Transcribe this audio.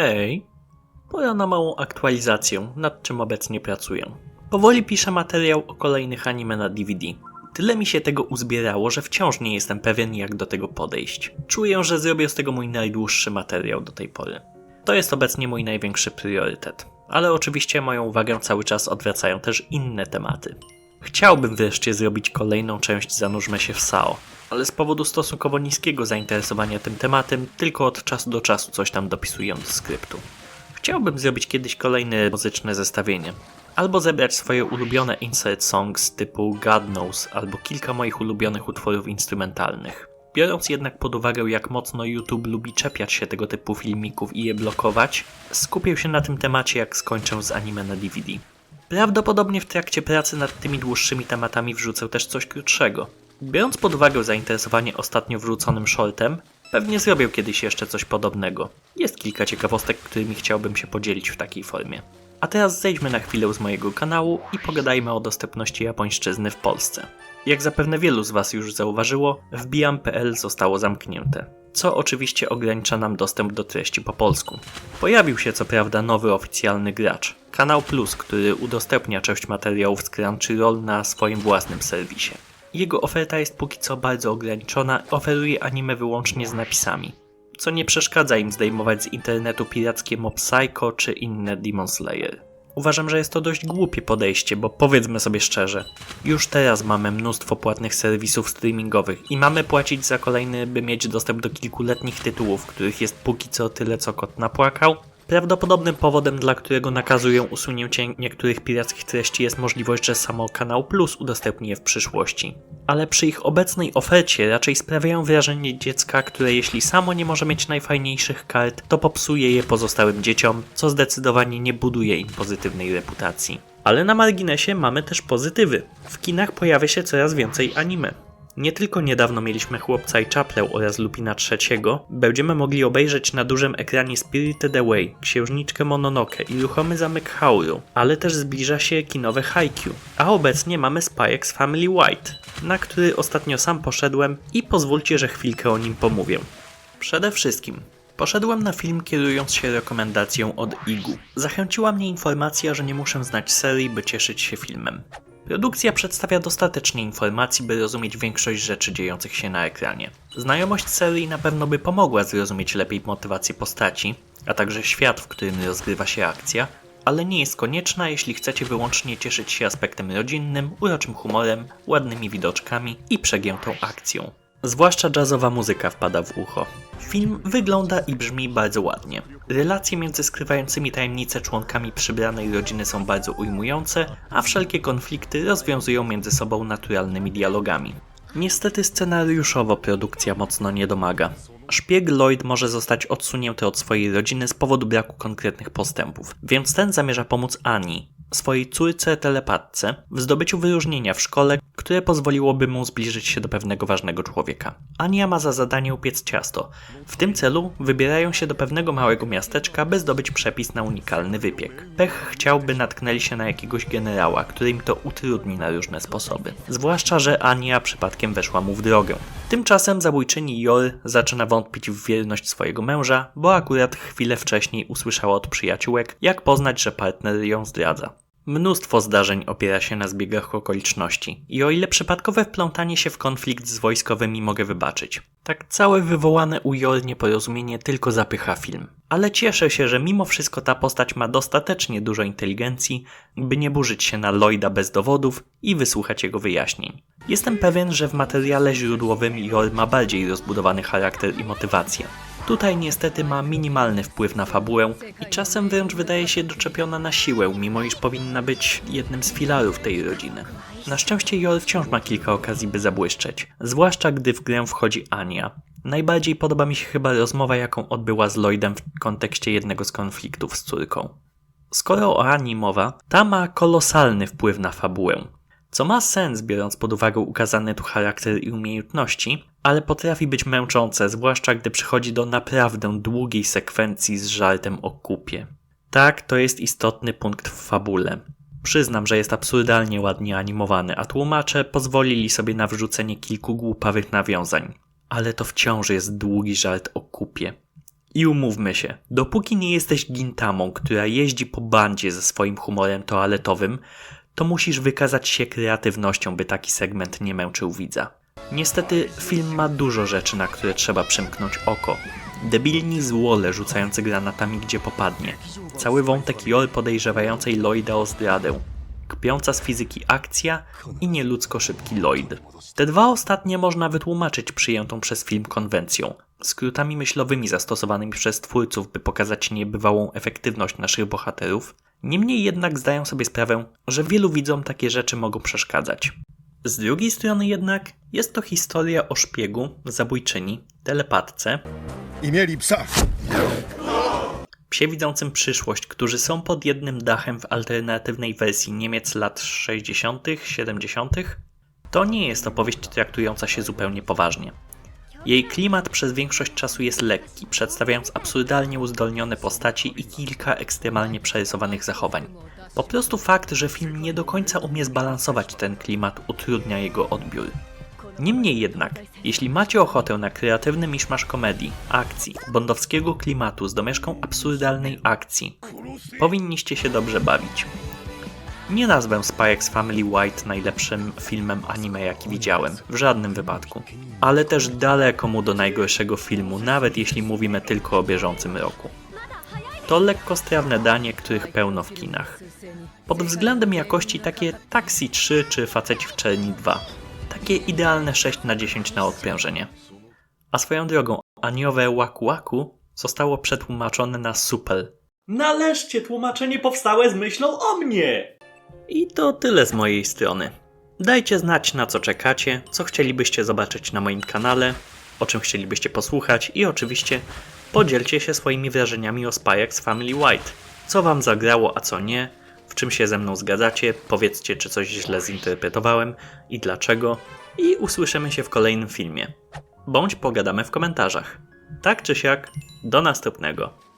Hej, pora na małą aktualizację, nad czym obecnie pracuję. Powoli piszę materiał o kolejnych anime na DVD. Tyle mi się tego uzbierało, że wciąż nie jestem pewien jak do tego podejść. Czuję, że zrobię z tego mój najdłuższy materiał do tej pory. To jest obecnie mój największy priorytet, ale oczywiście moją uwagę cały czas odwracają też inne tematy. Chciałbym wreszcie zrobić kolejną część Zanurzmy się w SAO, ale z powodu stosunkowo niskiego zainteresowania tym tematem, tylko od czasu do czasu coś tam dopisuję do skryptu. Chciałbym zrobić kiedyś kolejne muzyczne zestawienie. Albo zebrać swoje ulubione insert songs typu God Knows, albo kilka moich ulubionych utworów instrumentalnych. Biorąc jednak pod uwagę, jak mocno YouTube lubi czepiać się tego typu filmików i je blokować, skupię się na tym temacie, jak skończę z anime na DVD. Prawdopodobnie w trakcie pracy nad tymi dłuższymi tematami wrzucę też coś krótszego. Biorąc pod uwagę zainteresowanie ostatnio wrzuconym shortem, pewnie zrobię kiedyś jeszcze coś podobnego. Jest kilka ciekawostek, którymi chciałbym się podzielić w takiej formie. A teraz zejdźmy na chwilę z mojego kanału i pogadajmy o dostępności japońszczyzny w Polsce. Jak zapewne wielu z Was już zauważyło, wbijam.pl zostało zamknięte, co oczywiście ogranicza nam dostęp do treści po polsku. Pojawił się co prawda nowy oficjalny gracz, Kanał Plus, który udostępnia część materiałów z Crunchyroll na swoim własnym serwisie. Jego oferta jest póki co bardzo ograniczona, oferuje anime wyłącznie z napisami, co nie przeszkadza im zdejmować z internetu pirackie Mob Psycho czy inne Demon Slayer. Uważam, że jest to dość głupie podejście, bo powiedzmy sobie szczerze, już teraz mamy mnóstwo płatnych serwisów streamingowych i mamy płacić za kolejny, by mieć dostęp do kilkuletnich tytułów, których jest póki co tyle co kot napłakał. Prawdopodobnym powodem, dla którego nakazują usunięcie niektórych pirackich treści jest możliwość, że samo Kanał Plus udostępni je w przyszłości. Ale przy ich obecnej ofercie raczej sprawiają wrażenie dziecka, które jeśli samo nie może mieć najfajniejszych kart, to popsuje je pozostałym dzieciom, co zdecydowanie nie buduje im pozytywnej reputacji. Ale na marginesie mamy też pozytywy. W kinach pojawia się coraz więcej anime. Nie tylko niedawno mieliśmy Chłopca i Czaplę oraz Lupina III, będziemy mogli obejrzeć na dużym ekranie Spirited Away, Księżniczkę Mononoke i Ruchomy Zamek Hauru, ale też zbliża się kinowe Haikyuu. A obecnie mamy Spy X Family White, na który ostatnio sam poszedłem i pozwólcie, że chwilkę o nim pomówię. Przede wszystkim Poszedłem na film kierując się rekomendacją od IGU. Zachęciła mnie informacja, że nie muszę znać serii, by cieszyć się filmem. Produkcja przedstawia dostatecznie informacji, by rozumieć większość rzeczy dziejących się na ekranie. Znajomość serii na pewno by pomogła zrozumieć lepiej motywację postaci, a także świat, w którym rozgrywa się akcja, ale nie jest konieczna, jeśli chcecie wyłącznie cieszyć się aspektem rodzinnym, uroczym humorem, ładnymi widoczkami i przegiętą akcją. Zwłaszcza jazzowa muzyka wpada w ucho. Film wygląda i brzmi bardzo ładnie. Relacje między skrywającymi tajemnice członkami przybranej rodziny są bardzo ujmujące, a wszelkie konflikty rozwiązują między sobą naturalnymi dialogami. Niestety scenariuszowo produkcja mocno nie domaga. Szpieg Lloyd może zostać odsunięty od swojej rodziny z powodu braku konkretnych postępów, więc ten zamierza pomóc Ani, swojej córce telepatce w zdobyciu wyróżnienia w szkole, które pozwoliłoby mu zbliżyć się do pewnego ważnego człowieka. Ania ma za zadanie upiec ciasto. W tym celu wybierają się do pewnego małego miasteczka, by zdobyć przepis na unikalny wypiek. Pech chciałby natknęli się na jakiegoś generała, który im to utrudni na różne sposoby. Zwłaszcza, że Ania przypadkiem weszła mu w drogę. Tymczasem zabójczyni Jor zaczyna wątpić w wierność swojego męża, bo akurat chwilę wcześniej usłyszała od przyjaciółek, jak poznać, że partner ją zdradza. Mnóstwo zdarzeń opiera się na zbiegach okoliczności i o ile przypadkowe wplątanie się w konflikt z wojskowymi mogę wybaczyć, tak całe wywołane u Jor nieporozumienie tylko zapycha film. Ale cieszę się, że mimo wszystko ta postać ma dostatecznie dużo inteligencji, by nie burzyć się na Lloyda bez dowodów i wysłuchać jego wyjaśnień. Jestem pewien, że w materiale źródłowym Jor ma bardziej rozbudowany charakter i motywację. Tutaj niestety ma minimalny wpływ na fabułę i czasem wręcz wydaje się doczepiona na siłę, mimo iż powinna być jednym z filarów tej rodziny. Na szczęście Jor wciąż ma kilka okazji, by zabłyszczeć, zwłaszcza gdy w grę wchodzi Ania. Najbardziej podoba mi się chyba rozmowa, jaką odbyła z Lloydem w kontekście jednego z konfliktów z córką. Skoro o Ani mowa, ta ma kolosalny wpływ na fabułę. Co ma sens, biorąc pod uwagę ukazany tu charakter i umiejętności, ale potrafi być męczące, zwłaszcza gdy przychodzi do naprawdę długiej sekwencji z żartem o kupie. Tak, to jest istotny punkt w fabule. Przyznam, że jest absurdalnie ładnie animowany, a tłumacze pozwolili sobie na wrzucenie kilku głupawych nawiązań. Ale to wciąż jest długi żart o kupie. I umówmy się, dopóki nie jesteś gintamą, która jeździ po bandzie ze swoim humorem toaletowym, to musisz wykazać się kreatywnością, by taki segment nie męczył widza. Niestety, film ma dużo rzeczy, na które trzeba przymknąć oko. Debilni złole rzucający granatami gdzie popadnie. Cały wątek Jol podejrzewającej Lloyda o zdradę. Kpiąca z fizyki akcja i nieludzko szybki Lloyd. Te dwa ostatnie można wytłumaczyć przyjętą przez film konwencją, skrótami myślowymi zastosowanymi przez twórców, by pokazać niebywałą efektywność naszych bohaterów. Niemniej jednak zdają sobie sprawę, że wielu widzom takie rzeczy mogą przeszkadzać. Z drugiej strony jednak jest to historia o szpiegu, zabójczyni, telepatce, I mieli psa. psie widzącym przyszłość, którzy są pod jednym dachem w alternatywnej wersji Niemiec lat 60., 70., to nie jest opowieść traktująca się zupełnie poważnie. Jej klimat przez większość czasu jest lekki, przedstawiając absurdalnie uzdolnione postaci i kilka ekstremalnie przerysowanych zachowań. Po prostu fakt, że film nie do końca umie zbalansować ten klimat, utrudnia jego odbiór. Niemniej jednak, jeśli macie ochotę na kreatywny miszmasz komedii, akcji, bondowskiego klimatu z domieszką absurdalnej akcji, powinniście się dobrze bawić. Nie nazwę X Family White najlepszym filmem anime jaki widziałem, w żadnym wypadku. Ale też daleko mu do najgorszego filmu, nawet jeśli mówimy tylko o bieżącym roku. To lekkostrawne danie, których pełno w kinach. Pod względem jakości takie Taxi 3 czy Faceci w Czerni 2. Takie idealne 6 na 10 na odprężenie. A swoją drogą, aniowe Waku Waku zostało przetłumaczone na Supel. Należcie tłumaczenie powstałe z myślą o mnie! I to tyle z mojej strony. Dajcie znać na co czekacie, co chcielibyście zobaczyć na moim kanale, o czym chcielibyście posłuchać i oczywiście podzielcie się swoimi wrażeniami o Spy X Family White. Co wam zagrało, a co nie, w czym się ze mną zgadzacie, powiedzcie czy coś źle zinterpretowałem i dlaczego i usłyszymy się w kolejnym filmie. Bądź pogadamy w komentarzach. Tak czy siak, do następnego.